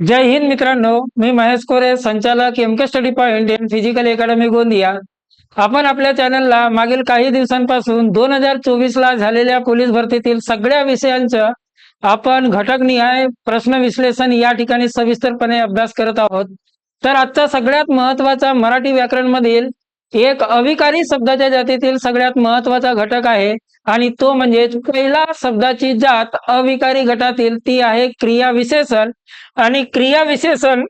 जय हिंद मित्रांनो मी महेश कोरे संचालक M K study point Indian physical academy Gondia. आपण आपल्या चॅनलला मागील काही दिवसांपासून दोन हजार चोवीस ला झालेल्या पोलीस भरतीतील सगळ्या विषयांचं आपण घटकनिहाय प्रश्न विश्लेषण या ठिकाणी सविस्तरपणे अभ्यास करत आहोत. तर आजचा सगळ्यात महत्त्वाचा मराठी व्याकरण मधील एक अविकारी शब्दाच्या जातीतील सगळ्यात महत्त्वाचा घटक आहे आणि तो म्हणजे पहिला शब्दाची जात अविकारी गटातील ती आहे क्रिया विशेषण. आणि क्रिया विशेषण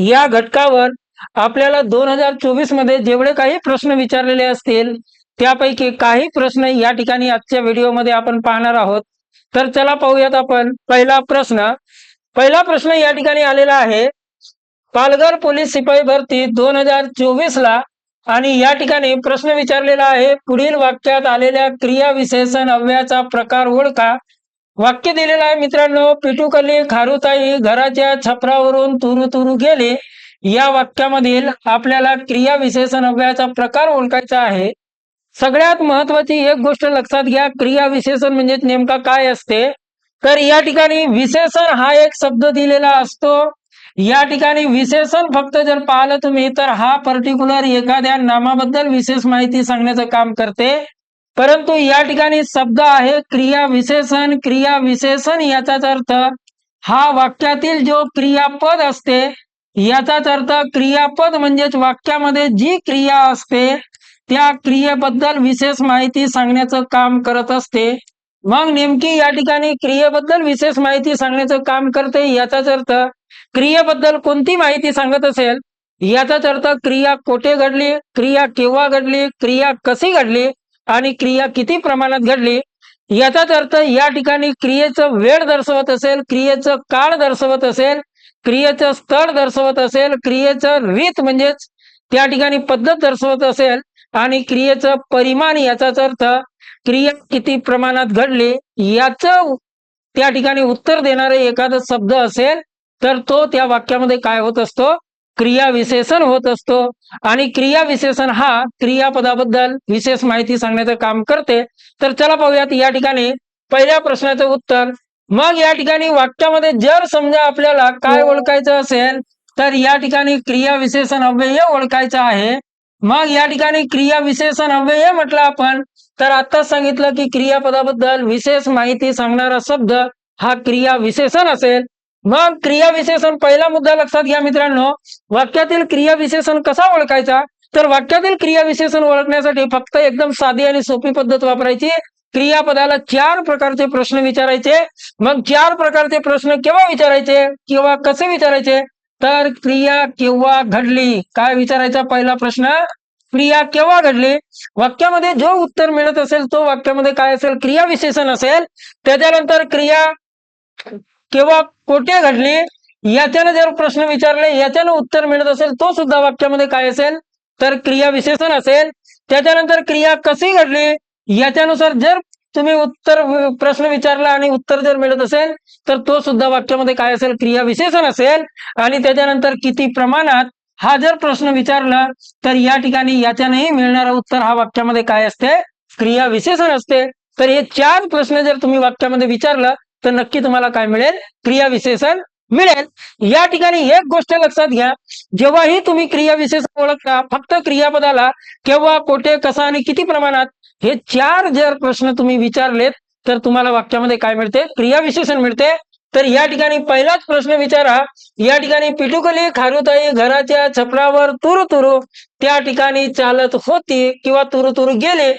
या घटकावर आपल्याला दोन हजार चोवीसमध्ये जेवढे काही प्रश्न विचारलेले असतील त्यापैकी काही प्रश्न या ठिकाणी आजच्या व्हिडिओमध्ये आपण पाहणार आहोत. तर चला पाहूयात आपण पहिला प्रश्न. पहिला प्रश्न या ठिकाणी आलेला आहे. पालघर पोलीस शिपाई भरती दोन हजार चोवीस ला आणि या ठिकाणी प्रश्न विचारलेला आहे पुढील वाक्यात आलेल्या क्रिया विशेषण अव्ययाचा प्रकार ओळखा. वाक्य दिलेलं आहे मित्रांनो पिटुकली खारुताई घराच्या छपरावरून तुरु तुरु गेले. या वाक्यामधील आपल्याला क्रिया विशेषण अव्ययाचा प्रकार ओळखायचा आहे. सगळ्यात महत्वाची एक गोष्ट लक्षात घ्या क्रिया विशेषण म्हणजे नेमका काय असते? तर या ठिकाणी विशेषण हा एक शब्द दिलेला असतो. या ठिकाणी विशेषण फक्त जर पाहिलं तुम्ही तर हा पर्टिक्युलर एखाद्या नामाबद्दल विशेष माहिती सांगण्याचं काम करते. परंतु या ठिकाणी शब्द आहे क्रिया विशेषण क्रिया विशेषण याचाच अर्थ हा वाक्यातील जो क्रियापद असते याचाच अर्थ क्रियापद म्हणजेच वाक्यामध्ये जी क्रिया असते त्या क्रियेबद्दल विशेष माहिती सांगण्याचं काम करत असते. मग नेमकी या ठिकाणी क्रियेबद्दल विशेष माहिती सांगण्याचं काम करते याचाच अर्थ क्रियेबद्दल कोणती माहिती सांगत असेल याचाच अर्थ क्रिया कोठे घडली क्रिया केव्हा घडली क्रिया कशी घडली आणि क्रिया किती प्रमाणात घडली याचाच अर्थ या ठिकाणी क्रियेचं वेळ दर्शवत असेल क्रियेचं काळ दर्शवत असेल क्रियेचं स्थळ दर्शवत असेल क्रियेचं रीत म्हणजेच त्या ठिकाणी पद्धत दर्शवत असेल आणि क्रियेचं परिमाण याचाच अर्थ क्रिया किती प्रमाणात घडली याचं त्या ठिकाणी उत्तर देणारे एखादा शब्द असेल तर तो त्या वाक्यामध्ये काय होत असतो? क्रिया विशेषण होत असतो. आणि क्रिया विशेषण हा क्रियापदाबद्दल विशेष माहिती सांगण्याचं काम करते. तर चला पाहूयात या ठिकाणी पहिल्या प्रश्नाचं उत्तर. मग या ठिकाणी वाक्यामध्ये जर समजा आपल्याला काय ओळखायचं असेल तर या ठिकाणी क्रिया विशेषण अव्यय ओळखायचं आहे. मग या ठिकाणी क्रिया विशेषण अव्यय म्हटलं आपण. तर आताच सांगितलं की क्रियापदाबद्दल विशेष माहिती सांगणारा शब्द हा क्रिया विशेषण असेल. मग क्रिया विशेषण पहिला मुद्दा लक्षात घ्या मित्रांनो. वाक्यातील क्रिया विशेषण कसा ओळखायचा? तर वाक्यातील क्रिया विशेषण ओळखण्यासाठी फक्त एकदम साधी आणि सोपी पद्धत वापरायची. क्रियापदाला चार प्रकारचे प्रश्न विचारायचे. मग चार प्रकारचे प्रश्न केव्हा विचारायचे? किंवा कसे विचारायचे? तर क्रिया केव्हा घडली? काय विचारायचा पहिला प्रश्न? क्रिया केव्हा घडली? वाक्यामध्ये जो उत्तर मिळत असेल तो वाक्यामध्ये काय असेल? क्रिया विशेषण असेल. त्याच्यानंतर क्रिया केव्हा कोठे घडली? याच्यानं जर प्रश्न विचारले याच्यानं उत्तर मिळत असेल तो सुद्धा वाक्यामध्ये काय असेल? तर क्रिया विशेषण असेल. त्याच्यानंतर क्रिया कशी घडली? याच्यानुसार जर तुम्ही उत्तर प्रश्न विचारला आणि उत्तर जर मिळत असेल तर तो सुद्धा वाक्यामध्ये काय असेल? क्रिया विशेषण असेल. आणि त्याच्यानंतर किती प्रमाणात हा जर प्रश्न विचारला तर या ठिकाणी याच्यानेही मिळणारं उत्तर हा वाक्यामध्ये काय असते? क्रिया विशेषण असते. तर हे चार प्रश्न जर तुम्ही वाक्यामध्ये विचारलं तर नक्की तुम्हाला काय मिळेल? क्रिया विशेषण मिळेल. या ठिकाणी एक गोष्ट लक्षात घ्या. जेव्हाही तुम्ही क्रियाविशेष ओळखता फक्त क्रियापदाला केव्हा कोठे कसा आणि किती प्रमाणात हे चार जर प्रश्न तुम्ही विचारलेत तर तुम्हाला वाक्यामध्ये काय मिळते? क्रियाविशेषण मिळते. तर या ठिकाणी पहिलाच प्रश्न विचारा. या ठिकाणी पिटुकली खारुताई घराच्या छपरावर तुरु तुरु त्या ठिकाणी चालत होती किंवा तुरु तुरु गेले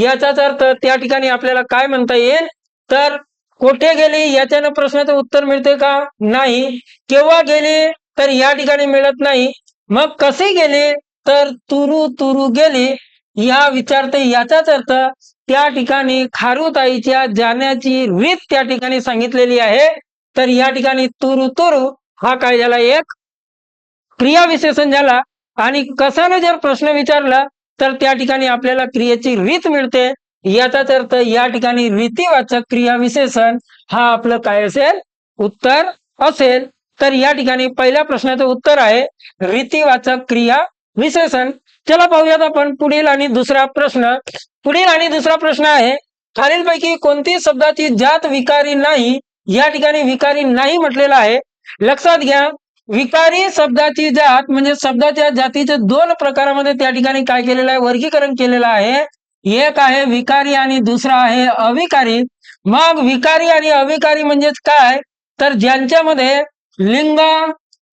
याचाच अर्थ त्या ठिकाणी आपल्याला काय म्हणता येईल? तर कोठे गेली? याच्यानं प्रश्नाचं उत्तर मिळते का? नाही. केव्हा गेली? तर या ठिकाणी मिळत नाही. मग कसे गेले? तर तुरु तुरु गेले. या विचारते याचाच अर्थ त्या ठिकाणी खारुताईच्या जाण्याची रीत त्या ठिकाणी सांगितलेली आहे. तर या ठिकाणी तुरु तुरु हा काय झाला एक क्रिया विशेषण झाला. आणि कसानं जर प्रश्न विचारला तर त्या ठिकाणी आपल्याला क्रियेची रीत मिळते. याचाच अर्थ या ठिकाणी रीतीवाचक क्रिया विशेषण हा आपलं काय असेल उत्तर असेल. तर या ठिकाणी पहिल्या प्रश्नाचं उत्तर आहे रीतीवाचक क्रिया विशेषण चला पाहूयात आपण पुढील आणि दुसरा प्रश्न. पुढील आणि दुसरा प्रश्न आहे खालीलपैकी कोणती शब्दाची जात विकारी नाही? या ठिकाणी विकारी नाही म्हटलेला आहे. लक्षात घ्या विकारी शब्दाची जात म्हणजे शब्दाच्या जातीचे दोन प्रकारामध्ये त्या ठिकाणी काय केलेलं आहे? वर्गीकरण केलेलं आहे. एक आहे विकारी आणि दुसरा आहे अविकारी. मग विकारी आणि अविकारी म्हणजेच काय? तर ज्यांच्यामध्ये लिंग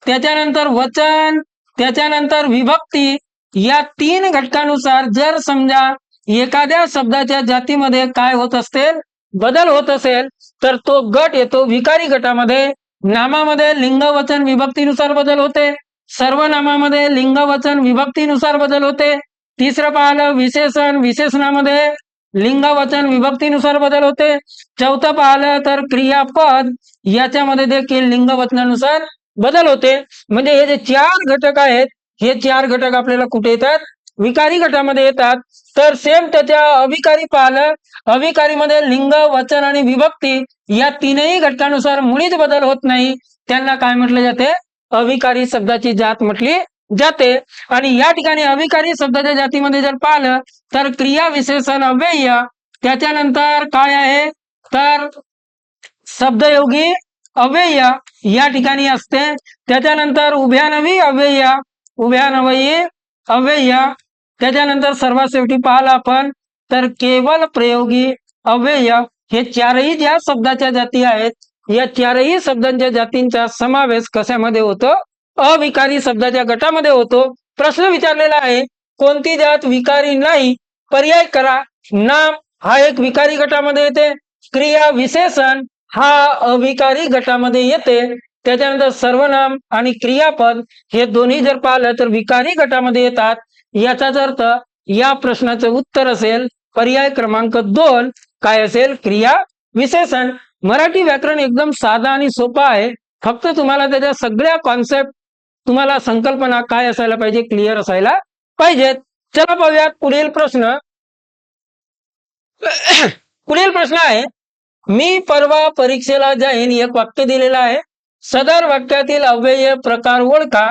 त्याच्यानंतर वचन त्याच्यानंतर विभक्ती या तीन घटकानुसार जर समजा एखाद्या शब्दाच्या जातीमध्ये काय होत असेल बदल होत असेल तर तो गट येतो विकारी गटामध्ये. नामामध्ये लिंग वचन विभक्तीनुसार बदल होते. सर्वनामामध्ये लिंग वचन विभक्तीनुसार बदल होते. तिसरं पाहिलं विशेषण विशेषणामध्ये लिंगवचन विभक्तीनुसार बदल होते. चौथं पाहिलं तर क्रियापद याच्यामध्ये देखील लिंगवचनानुसार बदल होते. म्हणजे हे जे चार घटक आहेत हे चार घटक आपल्याला कुठे येतात? विकारी गटामध्ये येतात. तर सेम त्याच्या अविकारी पाहिलं अविकारीमध्ये लिंग वचन आणि विभक्ती या तीनही घटकानुसार मुळीच बदल होत नाही. त्यांना काय म्हटले जाते? अविकारी शब्दाची जात म्हटली जाते. आणि या ठिकाणी अविकारी शब्दाच्या जातीमध्ये जर पाहिलं तर क्रिया विशेषण अव्यय त्याच्यानंतर काय आहे? तर शब्दयोगी अव्यय या ठिकाणी असते. त्याच्यानंतर उभ्यानवी अव्यय उभ्यानवयी अव्यय. त्याच्यानंतर सर्वात शेवटी पाहिलं आपण तर केवळ प्रयोगी अव्यय. हे चारही ज्या शब्दाच्या जाती आहेत या चारही शब्दांच्या जातींचा समावेश कशामध्ये होतो? अविकारी शब्दाच्या गटामध्ये होतो. प्रश्न विचारलेला आहे कोणती जात विकारी नाही? पर्याय करा. नाम हा एक विकारी गटामध्ये येते. क्रिया विशेषण हा अविकारी गटामध्ये येते. त्याच्यानंतर सर्वनाम आणि क्रियापद हे दोन्ही जर पाहिलं तर विकारी गटामध्ये येतात. याचाच अर्थ या प्रश्नाचं उत्तर असेल पर्याय क्रमांक दोन. काय असेल? क्रिया विशेषण. मराठी व्याकरण एकदम साधा आणि सोपा आहे. फक्त तुम्हाला त्याच्या सगळ्या कॉन्सेप्ट तुम्हाला संकल्पना काय असायला पाहिजे? क्लिअर असायला पाहिजेत चला पाहूयात पुढील प्रश्न. पुढील प्रश्न आहे मी परवा परीक्षेला जाईन एक वाक्य दिलेलं आहे. सदर वाक्यातील अव्यय प्रकार ओळखा.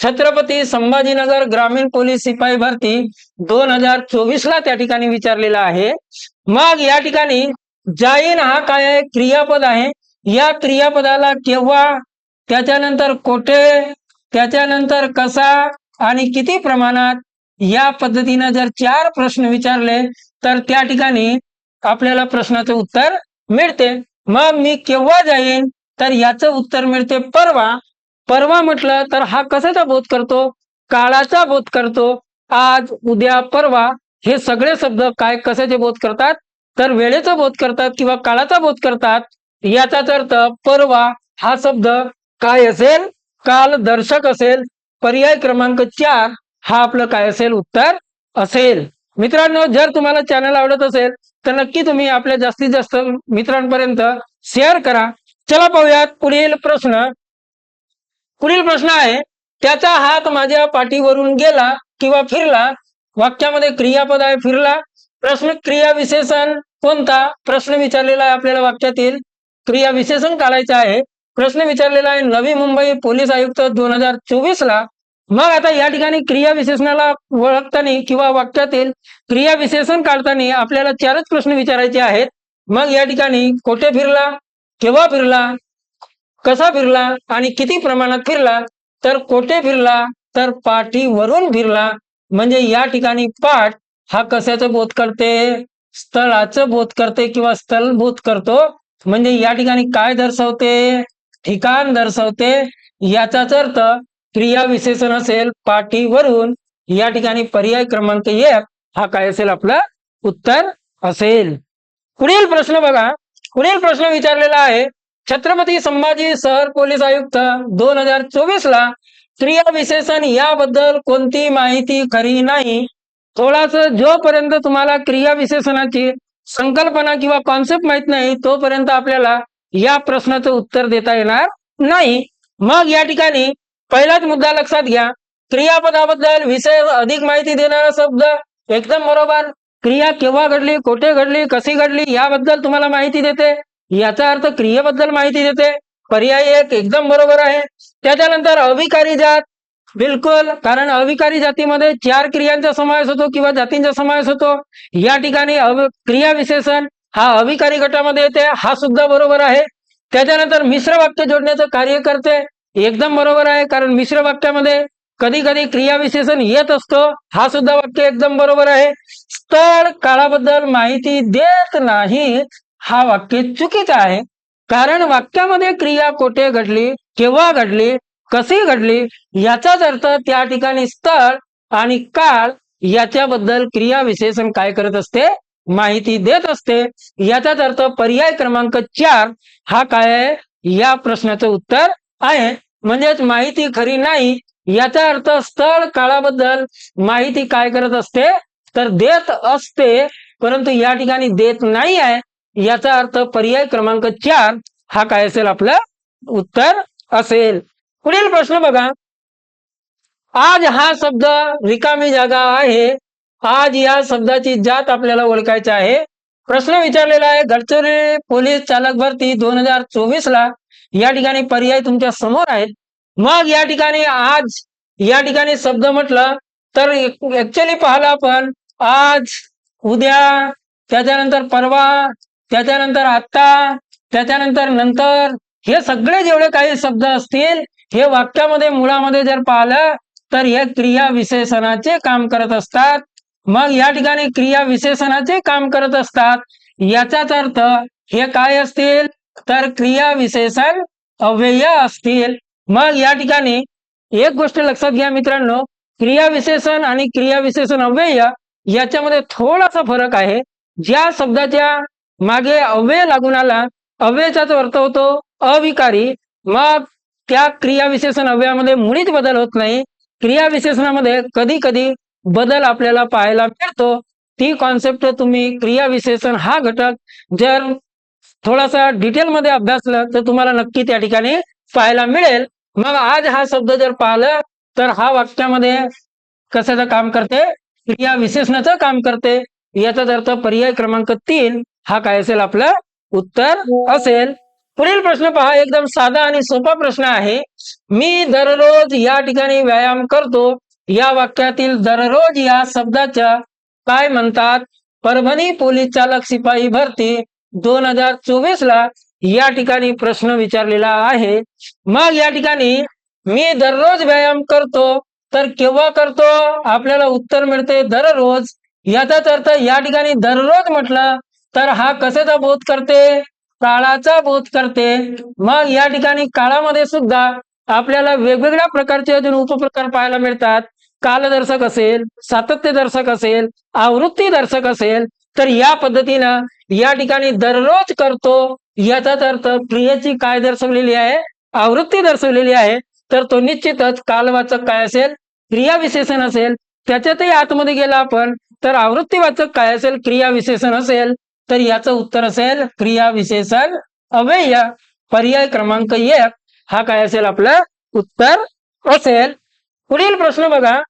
छत्रपती संभाजीनगर ग्रामीण पोलीस शिपाई भरती दोन हजार चोवीस ला त्या ठिकाणी विचारलेला आहे. मग या ठिकाणी जाईन हा काय आहे? क्रियापद आहे. या क्रियापदाला केव्हा? त्याच्यानंतर कोठे? त्याच्यानंतर कसा आणि किती प्रमाणात या पद्धतीनं जर चार प्रश्न विचारले तर त्या ठिकाणी आपल्याला प्रश्नाचं उत्तर मिळते. मग मी केव्हा जाईन? तर याचं उत्तर मिळते परवा. परवा म्हटलं तर हा कशाचा बोध करतो? काळाचा बोध करतो. आज उद्या परवा हे सगळे शब्द काय कशाचे बोध करतात? तर वेळेचा बोध करतात किंवा काळाचा बोध करतात? याचाच अर्थ परवा हा शब्द काय असेल? काल दर्शक असेल पर्याय क्रमांक चार हा आपलं काय असेल? उत्तर असेल. मित्रांनो जर तुम्हाला चॅनल आवडत असेल तर नक्की तुम्ही आपल्या जास्तीत जास्त मित्रांपर्यंत शेअर करा. चला पाहूयात पुढील प्रश्न. पुढील प्रश्न आहे त्याचा हात माझ्या पाठीवरून गेला किंवा फिरला? वाक्यामध्ये क्रियापद आहे फिरला. प्रश्न क्रिया विशेषण कोणता? प्रश्न विचारलेला आहे आपल्याला वाक्यातील. क्रिया विशेषण काढायचं आहे. प्रश्न विचारलेला आहे. नवी मुंबई पोलीस आयुक्त दोन हजार चोवीस ला मग आता या ठिकाणी क्रिया विशेषणाला ओळखताना किंवा वाक्यातील क्रिया विशेषण काढताना आपल्याला चारच प्रश्न विचारायचे आहेत. मग या ठिकाणी कोठे फिरला केव्हा फिरला कसा फिरला आणि किती प्रमाणात फिरला तर कोठे फिरला तर पाठीवरून फिरला. म्हणजे या ठिकाणी पाठ हा कशाचं बोध करते स्थळाचं बोध करते किंवा स्थल बोध करतो. म्हणजे या ठिकाणी काय दर्शवते ठिकाण दर्शवते. याचाच अर्थ क्रिया विशेषण असेल पाठीवरून या ठिकाणी पर्याय क्रमांक एक हा काय असेल? आपला उत्तर असेल. पुढील प्रश्न बघा. पुढील प्रश्न विचारलेला आहे. छत्रपती संभाजी शहर पोलीस आयुक्त दोन हजार चोवीस ला क्रिया विशेषण याबद्दल कोणती माहिती खरी नाही? थोडास जोपर्यंत तुम्हाला क्रिया विशेषणाची संकल्पना किंवा कॉन्सेप्ट माहीत नाही तोपर्यंत आपल्याला या प्रश्नाचं उत्तर देता येणार नाही. मग या ठिकाणी पहिलाच मुद्दा लक्षात घ्या. क्रियापदाबद्दल विषय अधिक माहिती देणारा शब्द एकदम बरोबर. क्रिया केव्हा घडली कोठे घडली कशी घडली याबद्दल तुम्हाला माहिती देते. याचा अर्थ क्रियेबद्दल माहिती देते. पर्याय एक एकदम बरोबर आहे. त्याच्यानंतर अविकारी जात. बिलकुल कारण अविकारी जातीमध्ये चार क्रियांचा समावेश होतो किंवा जातींचा समावेश होतो. या ठिकाणी अव क्रिया विशेषण हा अविकारी गटामध्ये येते हा सुद्धा बरोबर आहे. त्याच्यानंतर मिश्र वाक्य जोडण्याचं कार्य करते एकदम बरोबर आहे कारण मिश्र वाक्यामध्ये कधी कधी क्रियाविशेषण येत असतो हा सुद्धा वाक्य एकदम बरोबर आहे. स्थळ काळाबद्दल माहिती देत नाही हा वाक्य चुकीचा आहे. कारण वाक्यामध्ये क्रिया कोठे घडली केव्हा घडली कशी घडली याचाच अर्थ त्या ठिकाणी स्थळ आणि काळ याच्याबद्दल क्रिया विशेषण काय करत असते माहिती देत असते. याचाच अर्थ पर्याय क्रमांक चार हा काय आहे? या प्रश्नाचं उत्तर आहे. म्हणजेच माहिती खरी नाही याचा अर्थ स्थळ काळाबद्दल माहिती काय करत असते? तर देत असते परंतु या ठिकाणी देत नाही आहे. याचा अर्थ पर्याय क्रमांक चार हा काय असेल? आपलं उत्तर असेल. पुढील प्रश्न बघा. आज हा शब्द रिकामी जागा आहे. आज या शब्दाची जात आपल्याला ओळखायची आहे. प्रश्न विचारलेला आहे गडचिरोली पोलीस चालक भरती दोन हजार चोवीस ला या ठिकाणी पर्याय तुमच्यासमोर आहेत. मग या ठिकाणी आज या ठिकाणी शब्द म्हटलं तर ऍक्च्युली पाहिलं आपण आज उद्या त्याच्यानंतर परवा त्याच्यानंतर आत्ता त्याच्यानंतर नंतर हे सगळे जेवढे काही शब्द असतील हे वाक्यामध्ये मुळामध्ये जर पाहिलं तर हे क्रिया विशेषणाचे काम करत असतात. मग या ठिकाणी क्रिया विशेषणाचे काम करत असतात. याचाच अर्थ हे काय असतील? तर क्रिया विशेषण अव्यय असतील. मग या ठिकाणी एक गोष्ट लक्षात घ्या मित्रांनो क्रिया विशेषण आणि क्रिया विशेषण अव्यय याच्यामध्ये थोडासा फरक आहे. ज्या शब्दाच्या मागे अव्यय लागून आला अव्ययचाच अर्थ होतो अविकारी. मग त्या क्रिया विशेषण अव्ययामध्ये मुळीच बदल होत नाही. क्रिया विशेषणामध्ये कधी कधी बदल आपल्याला पाहायला मिळतो. ती कॉन्सेप्ट तुम्ही क्रिया विशेषण हा घटक जर थोडासा डिटेलमध्ये अभ्यासलं तर तुम्हाला नक्की त्या ठिकाणी पाहायला मिळेल. मग आज हा शब्द जर पाहिलं तर हा वाक्यामध्ये कशाचं काम करते? क्रिया विशेषणाचं काम करते. याचाच अर्थ पर्याय क्रमांक तीन हा काय असेल आपलं उत्तर असेल. पुढील प्रश्न पहा. एकदम साधा आणि सोपा प्रश्न आहे. मी दररोज या ठिकाणी व्यायाम करतो. या वाक्यातील दररोज या शब्दाच्या काय म्हणतात? परभणी पोलीस चालक शिपाई भरती दोन हजार चोवीस ला या ठिकाणी प्रश्न विचारलेला आहे. मग या ठिकाणी मी दररोज व्यायाम करतो तर केव्हा करतो? आपल्याला उत्तर मिळते दररोज. याचाच अर्थ या ठिकाणी दररोज म्हटलं तर हा कशाचा बोध करते? काळाचा बोध करते. मग या ठिकाणी काळामध्ये सुद्धा आपल्याला वेगवेगळ्या प्रकारचे अजून उपप्रकार पाहायला मिळतात. कालदर्शक असेल सातत्य दर्शक असेल आवृत्ती दर्शक असेल तर या पद्धतीनं या ठिकाणी दररोज करतो याचाच अर्थ क्रियेची काय दर्शवलेली आहे आवृत्ती दर्शवलेली आहे तर तो निश्चितच कालवाचक काय असेल क्रिया विशेषण असेल त्याच्यातही आतमध्ये गेला आपण तर आवृत्तीवाचक काय असेल क्रिया विशेषण असेल तर याचं उत्तर असेल क्रिया विशेषण अव्यय. पर्याय क्रमांक एक हा काय असेल आपलं उत्तर असेल. पुढील प्रश्न बघा.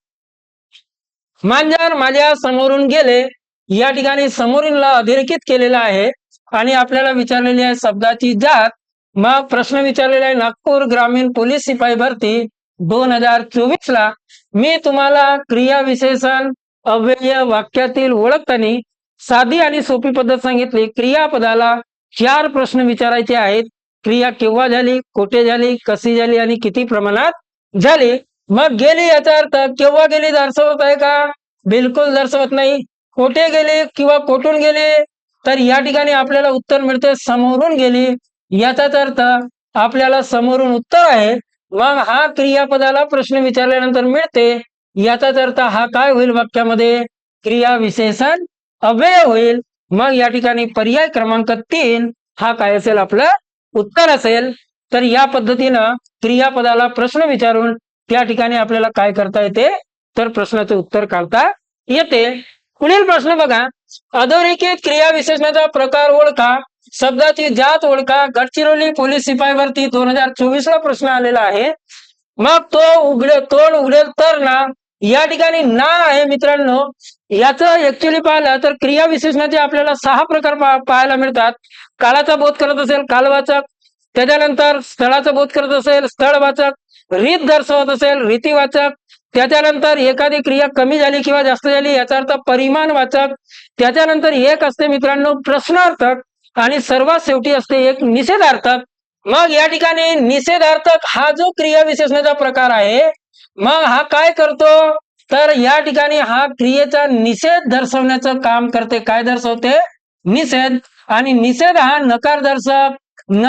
मांजर माझ्या समोरून गेले. या ठिकाणी समोरीलला अधोरेखित केलेला आहे. आणि आपल्याला विचारलेली आहे शब्दाची जात. मग प्रश्न विचारलेला आहे नागपूर ग्रामीण पोलीस शिपाई भरती दोन हजार चोवीस ला मी तुम्हाला क्रिया विशेषण अव्यय वाक्यातील ओळखताना साधी आणि सोपी पद्धत सांगितली. क्रियापदाला चार प्रश्न विचारायचे आहेत. क्रिया केव्हा झाली कोठे झाली कशी झाली आणि किती प्रमाणात झाली? मग गेली याचा अर्थ केव्हा गेली दर्शवत आहे का? बिलकुल दर्शवत नाही. कोठे गेले किंवा कोठून गेले? तर या ठिकाणी आपल्याला उत्तर मिळते समोरून गेली. याचाच अर्थ आपल्याला समोरून उत्तर आहे. मग हा क्रियापदाला प्रश्न विचारल्यानंतर मिळते. याचाच अर्थ हा काय होईल वाक्यामध्ये? क्रिया विशेषण अव्यय होईल. मग या ठिकाणी पर्याय क्रमांक तीन हा काय असेल? आपलं उत्तर असेल. तर या पद्धतीनं क्रियापदाला प्रश्न विचारून त्या ठिकाणी आपल्याला काय करता येते? तर प्रश्नाचे उत्तर काढता येते. पुढील प्रश्न बघा. अधोरेखित क्रिया विशेषणाचा प्रकार ओळखा. शब्दाची जात ओळखा. गडचिरोली पोलीस शिपाईवरती दोन हजार चोवीस ला प्रश्न आलेला आहे. मग तो उघडे तोंड उघडेल तर ना? या ठिकाणी ना आहे मित्रांनो. याचं ऍक्च्युली पाहिलं तर क्रिया विशेषणाचे आपल्याला सहा प्रकार पा- पाहायला मिळतात. काळाचा बोध करत असेल कालवाचक. त्याच्यानंतर स्थळाचा बोध करत असेल स्थळवाचक. रीत दर्शवत असेल रीतीवाचक त्याच्यानंतर एखादी क्रिया कमी झाली किंवा जास्त झाली याचा अर्थ परिमाण वाचक त्याच्यानंतर एक असते मित्रांनो प्रश्नार्थक आणि सर्वात शेवटी असते एक निषेधार्थक. मग या ठिकाणी निषेधार्थक हा जो क्रिया विशेषणाचा प्रकार आहे मग हा काय करतो? तर या ठिकाणी हा क्रियेचा निषेध दर्शवण्याचं काम करते. काय दर्शवते? निषेध. आणि निषेध हा नकार दर्शक न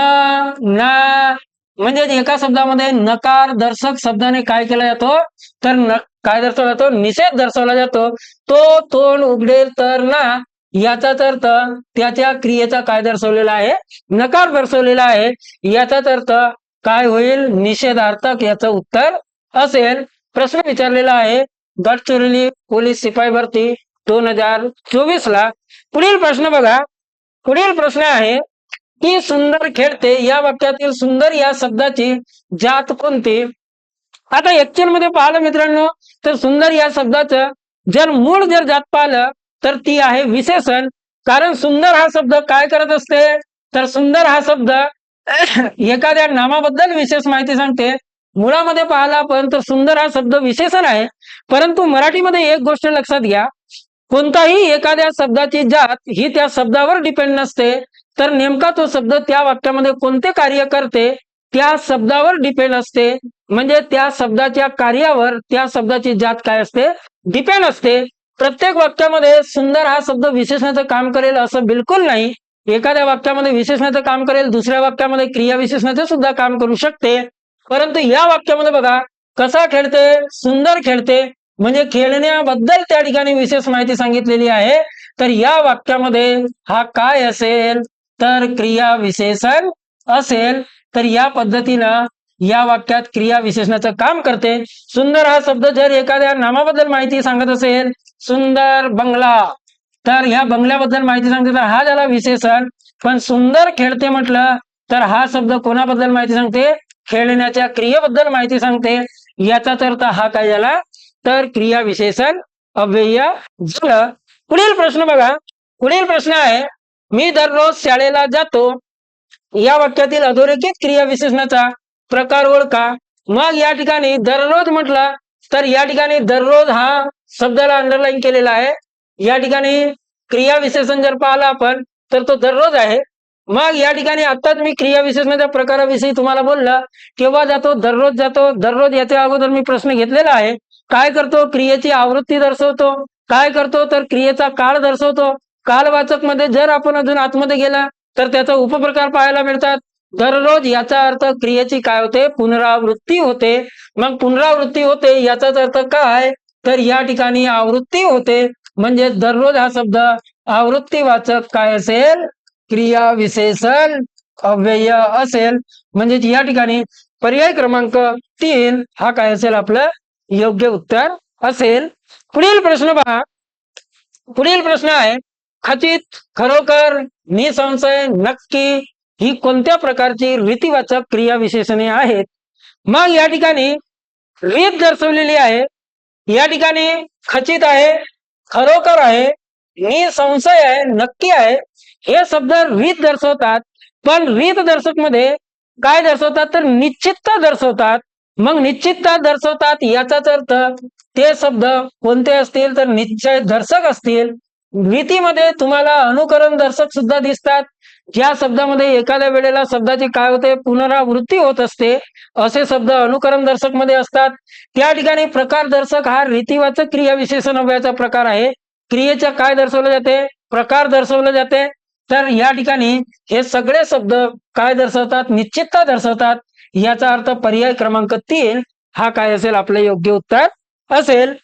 ना म्हणजेच एका शब्दामध्ये नकार दर्शक शब्दाने काय केला जातो? तर न काय दर्शवला जातो? निषेध दर्शवला जातो. तो तोंड उघडेल तर ना याचाच अर्थ त्याच्या क्रियेचा काय दर्शवलेला आहे? नकार दर्शवलेला आहे. याचाच अर्थ काय होईल? निषेधार्थक याचं उत्तर असेल. प्रश्न विचारलेला आहे. गडचिरोली पोलीस शिपाई भरती दोन हजार चोवीस ला पुढील प्रश्न बघा. पुढील प्रश्न आहे. की सुंदर खेळते या वाक्यातील सुंदर या शब्दाची जात कोणती? आता एक्चुअलमध्ये पाहिलं मित्रांनो तर सुंदर या शब्दाचं जर मूळ जर जात पाहिलं तर ती आहे विशेषण. कारण सुंदर हा शब्द काय करत असते? तर सुंदर हा शब्द एखाद्या नामाबद्दल विशेष माहिती सांगते. मुळामध्ये पाहिला आपण तर सुंदर हा शब्द विशेषण आहे. परंतु मराठीमध्ये एक गोष्ट लक्षात घ्या. कोणताही एखाद्या शब्दाची जात ही त्या शब्दावर डिपेंड नसते. तर नेमका तो शब्द त्या वाक्यामध्ये कोणते कार्य करते त्या शब्दावर डिपेंड असते. म्हणजे त्या शब्दाच्या कार्यावर त्या शब्दाची जात काय असते? डिपेंड असते. प्रत्येक वाक्यामध्ये सुंदर हा शब्द विशेषणाचं काम करेल असं बिलकुल नाही. एखाद्या वाक्यामध्ये विशेषणाचं काम करेल दुसऱ्या वाक्यामध्ये क्रिया विशेषणाचं सुद्धा काम करू शकते. परंतु या वाक्यामध्ये बघा कसा खेळते? सुंदर खेळते. म्हणजे खेळण्याबद्दल त्या ठिकाणी विशेष माहिती सांगितलेली आहे. तर या वाक्यामध्ये हा काय असेल? तर क्रिया विशेषण असेल तर या पद्धतीनं या वाक्यात क्रिया विशेषणाचं काम करते. सुंदर हा शब्द जर एखाद्या नामाबद्दल माहिती सांगत असेल सुंदर बंगला तर ह्या बंगल्याबद्दल माहिती सांगते तर हा झाला विशेषण. पण सुंदर खेळते म्हटलं तर हा शब्द कोणाबद्दल माहिती सांगते? खेळण्याच्या क्रियेबद्दल माहिती सांगते. याचाच अर्थ हा काय झाला? तर क्रिया विशेषण अव्यय झालं पुढील प्रश्न बघा. पुढील प्रश्न आहे मी दररोज शाळेला जातो. या वाक्यातील अधोरेखित क्रिया विशेषणाचा प्रकार ओळखा. मग या ठिकाणी दररोज म्हटला तर या ठिकाणी दररोज हा शब्दाला अंडरलाईन केलेला आहे. या ठिकाणी क्रिया विशेषण जर पाहिला आपण तर तो दररोज आहे. मग या ठिकाणी आताच मी क्रिया विशेषणाच्या प्रकाराविषयी तुम्हाला बोललं केव्हा जातो दररोज जातो. दररोज याच्या अगोदर मी प्रश्न घेतलेला आहे. काय करतो? क्रियेची आवृत्ती दर्शवतो. काय करतो? तर क्रियेचा काळ दर्शवतो. कालवाचकमध्ये जर आपण अजून आतमध्ये गेला तर त्याचा उपप्रकार पाहायला मिळतात. दररोज याचा अर्थ क्रियेची काय होते? पुनरावृत्ती होते. मग पुनरावृत्ती होते याचाच अर्थ काय? तर या ठिकाणी आवृत्ती होते. म्हणजे दररोज हा शब्द आवृत्ती वाचक काय असेल? क्रिया विशेषण अव्यय असेल. म्हणजे या ठिकाणी पर्याय क्रमांक तीन हा काय असेल? आपलं योग्य उत्तर असेल. पुढील प्रश्न पहा. पुढील प्रश्न आहे खचित खरोखर निसंशय नक्की ही कोणत्या प्रकारची रीतीवाचक क्रिया विशेषणे आहेत? मग या ठिकाणी रीत दर्शवलेली आहे. या ठिकाणी खचित आहे खरोखर आहे निसंशय आहे नक्की आहे. हे शब्द रीत दर्शवतात. पण रीत दर्शकमध्ये काय दर्शवतात? तर निश्चितता दर्शवतात. मग निश्चितता दर्शवतात याचाच अर्थ ते शब्द कोणते असतील? तर निश्चय दर्शक असतील. भीतीमध्ये तुम्हाला अनुकरण दर्शक सुद्धा दिसतात. ज्या शब्दामध्ये एखाद्या वेळेला शब्दाची काय होते पुनरावृत्ती होत असते असे शब्द अनुकरण दर्शकमध्ये असतात. त्या ठिकाणी प्रकार दर्शक हा रीतीवाचक क्रिया विशेषण प्रकार आहे. क्रियेच्या काय दर्शवले जाते? प्रकार दर्शवले जाते. तर या ठिकाणी हे सगळे शब्द काय दर्शवतात? निश्चितता दर्शवतात. याचा अर्थ पर्याय क्रमांक तीन हा काय असेल? आपलं योग्य उत्तर असेल.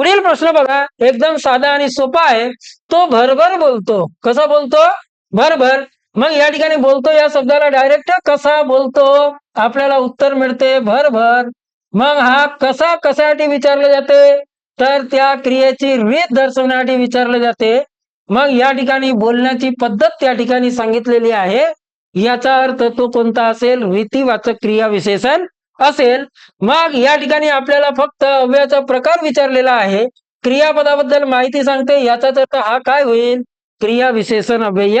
पुढील प्रश्न बघा. एकदम साधा आणि सोपा आहे. तो भरभर बोलतो. कसा बोलतो? भरभर. मग या ठिकाणी बोलतो या शब्दाला डायरेक्ट कसा बोलतो? आपल्याला उत्तर मिळते भरभर. मग हा कसा कशासाठी विचारले जाते? तर त्या क्रियेची रीत दर्शवण्यासाठी विचारले जाते. मग या ठिकाणी बोलण्याची पद्धत त्या ठिकाणी सांगितलेली आहे. याचा अर्थ तो कोणता असेल? रीतीवाचक क्रिया विशेषण असेल मग या ठिकाणी आपल्याला फक्त अव्ययाचा प्रकार विचारलेला आहे. क्रियापदाबद्दल माहिती सांगते याचा अर्थ हा काय होईल? क्रिया विशेषण अव्यय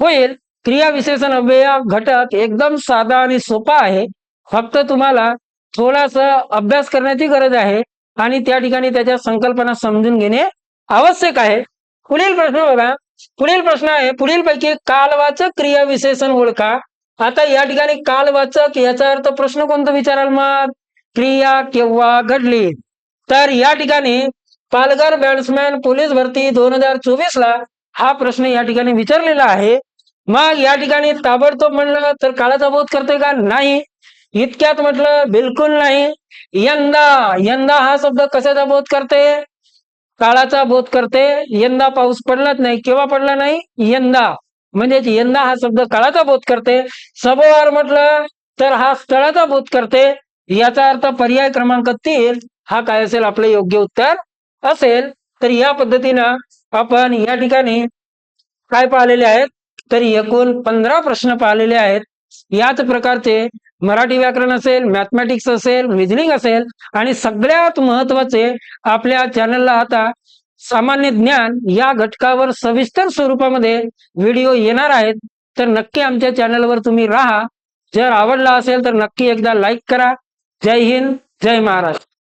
होईल. क्रिया विशेषण अव्यय घटक एकदम साधा आणि सोपा आहे. फक्त तुम्हाला थोडासा अभ्यास करण्याची गरज आहे आणि त्या ठिकाणी त्याच्या संकल्पना समजून घेणे आवश्यक आहे. पुढील प्रश्न बघा. पुढील प्रश्न आहे पुढील पैकी कालवाचक क्रिया विशेषण ओळखा. आता या ठिकाणी कालवाचक याचा अर्थ प्रश्न कोणता विचाराल मग क्रिया केव्हा घडली? तर या ठिकाणी पालघर बॅट्समॅन पोलीस भरती दोन हजार चोवीस ला हा प्रश्न या ठिकाणी विचारलेला आहे. मग या ठिकाणी ताबडतोब म्हणलं तर काळाचा बोध करते का? नाही. इतक्यात म्हटलं बिलकुल नाही. यंदा यंदा हा शब्द कशाचा बोध करते? काळाचा बोध करते. यंदा पाऊस पडलाच नाही. केव्हा पडला नाही? यंदा. म्हणजेच यंदा हा शब्द काळाचा बोध करते. सभोवार म्हटलं तर हा स्थळाचा बोध करते. याचा अर्थ पर्याय क्रमांक तीन हा काय असेल? आपलं योग्य उत्तर असेल. तर या पद्धतीनं आपण या ठिकाणी काय पाहिलेले आहेत? तर एकूण पंधरा प्रश्न पाहिलेले आहेत. याच प्रकारचे मराठी व्याकरण असेल मॅथमॅटिक्स असेल रिजनिंग असेल आणि सगळ्यात महत्त्वाचे आपल्या चॅनलला आता सामान्य ज्ञान या घटकावर सविस्तर स्वरूपामध्ये व्हिडिओ येणार आहेत. तर नक्की आमच्या चॅनलवर तुम्ही राहा. जर आवडला असेल तर नक्की एकदा लाईक करा. जय हिंद जय महाराष्ट्र.